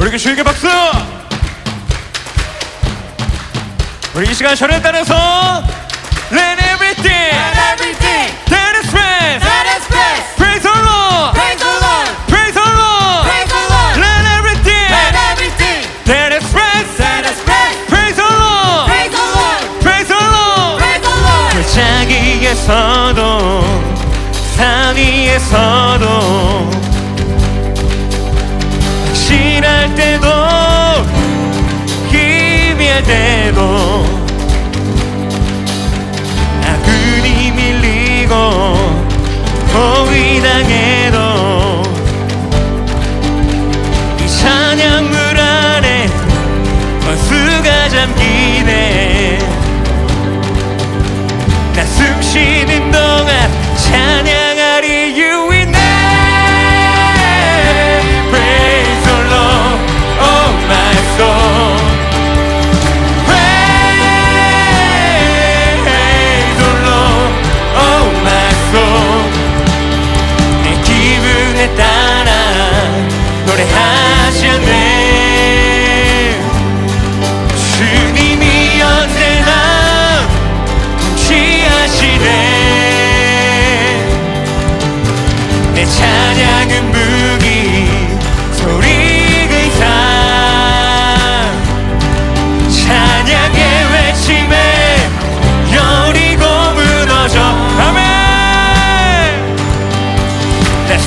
우리 주에게 박수! 우리 이 시간 전에 따라서 Let everything everything that is best that is best. Praise the Lord Praise the Lord. Praise the Lord Praise the Lord. Let everything Let everything that is best that is best. Praise the Lord Praise the Lord. Praise the Lord Praise the Lord. 그 자기에서도 상위에서 мужчин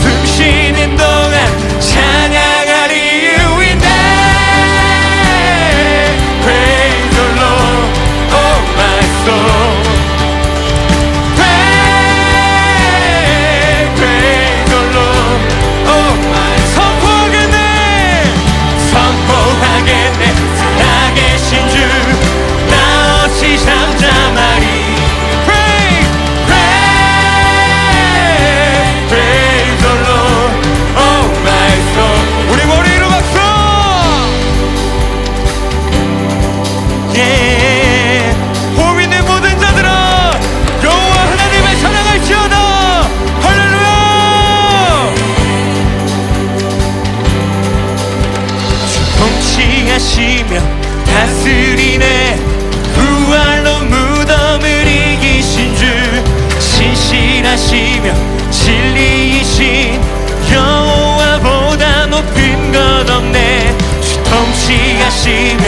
숨쉬 하시며 다스리네. 부활로 무덤을 이기신 주 신실하시며 진리이신 여호와보다 높은 것 없네. 주 통치하시며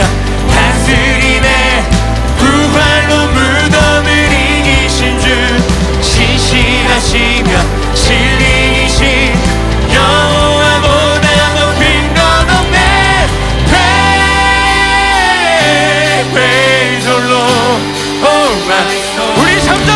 우리 삼자